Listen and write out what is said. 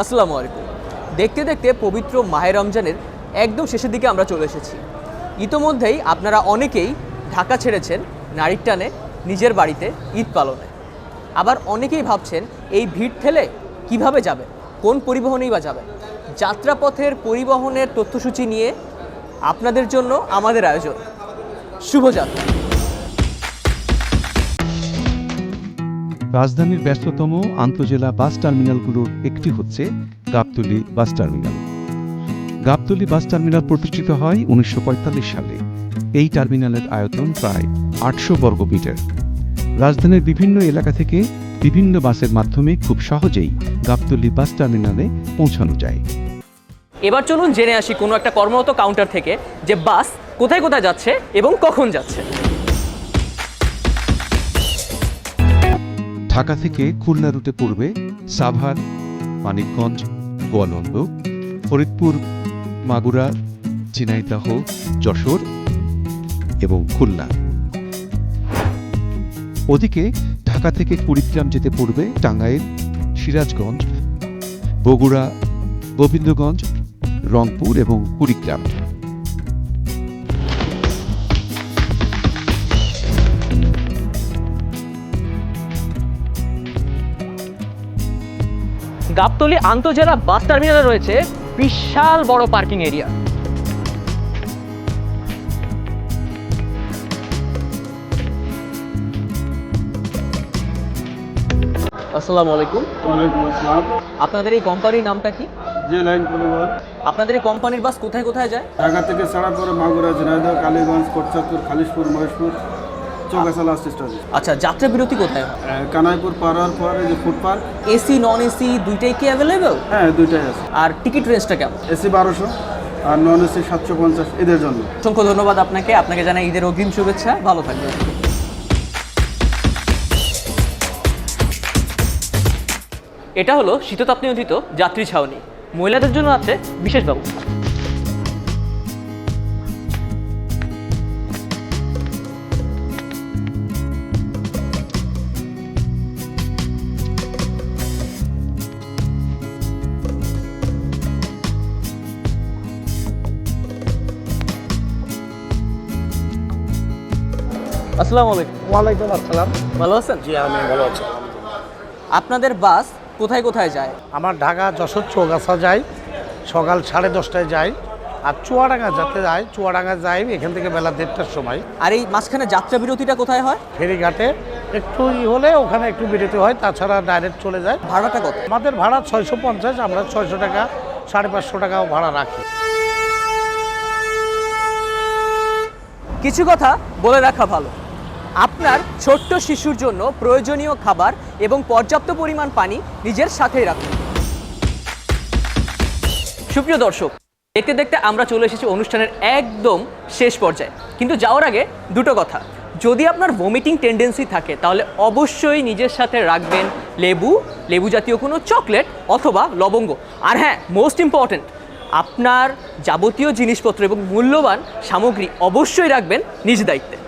আসসালামু আলাইকুম। দেখতে দেখতে পবিত্র মাহে রমজানের একদম শেষের দিকে আমরা চলে এসেছি। ইতোমধ্যেই আপনারা অনেকেই ঢাকা ছেড়েছেন নারীর টানে, নিজের বাড়িতে, ঈদ পালনে। আবার অনেকেই ভাবছেন, এই ভিড় ঠেলে কীভাবে যাবে? কোন পরিবহনেই বা যাবে? যাত্রাপথের পরিবহনের তথ্যসূচি নিয়ে আপনাদের জন্য আমাদের আয়োজন। শুভযাত্রা। রাজধানীর ব্যস্ততম আন্তজেলা বাস টার্মিনালগুলোর একটি হচ্ছে Gabtoli bus terminal. Gabtoli bus terminal প্রতিষ্ঠিত হয় উনিশশো পঁয়তাল্লিশ সালে। এই টার্মিনালের আয়তন প্রায় আটশো বর্গমিটার রাজধানীর বিভিন্ন এলাকা থেকে বিভিন্ন বাসের মাধ্যমে খুব সহজেই গাবতলী বাস টার্মিনালে পৌঁছানো যায়। এবার চলুন জেনে আসি কোনো একটা কর্মরত কাউন্টার থেকে যে বাস কোথায় কোথায় যাচ্ছে এবং কখন যাচ্ছে। ঢাকা থেকে খুলনা রুটে পড়বে সাভার, মানিকগঞ্জ, গোয়ালন্দ, ফরিদপুর, মাগুরা, ঝিনাইদহ, যশোর এবং খুলনা। ওদিকে ঢাকা থেকে কুড়িগ্রাম যেতে পড়বে টাঙ্গাইল, সিরাজগঞ্জ, বগুড়া, গোবিন্দগঞ্জ, রংপুর এবং কুড়িগ্রাম। গাবতলী আন্তজেলা বাস টার্মিনালে রয়েছে বিশাল বড় পার্কিং এরিয়া। আসসালামু আলাইকুম। আপনাদের এই কোম্পানির নামটা কি? যে লাইন আপনাদের এই কোম্পানির বাস কোথায় কোথায় যায়? ঢাকা থেকে ছাড়ার পরে মাগুরা ঝিনাইদহ কালীগঞ্জ কোটচাঁদপুর খালিশপুর মহেশপুর। চৌগাছা লাস্ট স্টেশন আচ্ছা যাত্রা বিরতি কোথায়? কানাইপুর পার হওয়ার পরে যে food park AC non AC দুইটাই কি অ্যাভেলেবেল হ্যাঁ দুইটাই আছে। আর টিকিট রেঞ্জটা কেমন? এসি বারোশো আর নন এসি সাতশো পঞ্চাশ এদের জন্য। অসংখ্য ধন্যবাদ আপনাকে। আপনাকে জানাই ঈদের অগ্রিম শুভেচ্ছা। ভালো থাকবেন। এটা হলো শীততাপ নিয়ন্ত্রিত যাত্রী ছাউনি। মহিলাদের জন্য আছে বিশেষ ব্যবস্থা। আসসালামু আলাইকুম। ওয়ালাইকুম আসসালাম। ভালো আছেন? জি আমি ভালো আছি। আপনাদের বাস কোথায় কোথায় যায়? আমার ঢাকা যশোর চৌগাছা যাই সকাল সাড়ে দশটায় যাই আর চুয়াডাঙ্গা যাতে যাই চুয়াডাঙ্গা যাই এখান থেকে বেলা দেড়টার সময়। আর এই মাঝখানে যাত্রা বিরতিটা কোথায় হয়? ফেরিঘাটে একটু ই হলে ওখানে একটু বিরতি হয় তাছাড়া ডাইরেক্ট চলে যায়। ভাড়াটা কত? আমাদের ভাড়া ছয়শো পঞ্চাশ আমরা ছয়শো টাকা সাড়ে পাঁচশো টাকাও ভাড়া রাখি। কিছু কথা বলে রাখা ভালো। আপনার ছোট্ট শিশুর জন্য প্রয়োজনীয় খাবার এবং পর্যাপ্ত পরিমাণ পানি নিজের সাথেই রাখুন। সুপ্রিয় দর্শক, দেখতে দেখতে আমরা চলে এসেছি অনুষ্ঠানের একদম শেষ পর্যায়ে। কিন্তু যাওয়ার আগে দুটো কথা। যদি আপনার ভমিটিং টেন্ডেন্সি থাকে, তাহলে অবশ্যই নিজের সাথে রাখবেন লেবু লেবু জাতীয় কোনো চকলেট অথবা লবঙ্গ। আর হ্যাঁ মোস্ট ইম্পর্ট্যান্ট আপনার যাবতীয় জিনিসপত্র এবং মূল্যবান সামগ্রী অবশ্যই রাখবেন নিজ দায়িত্বে।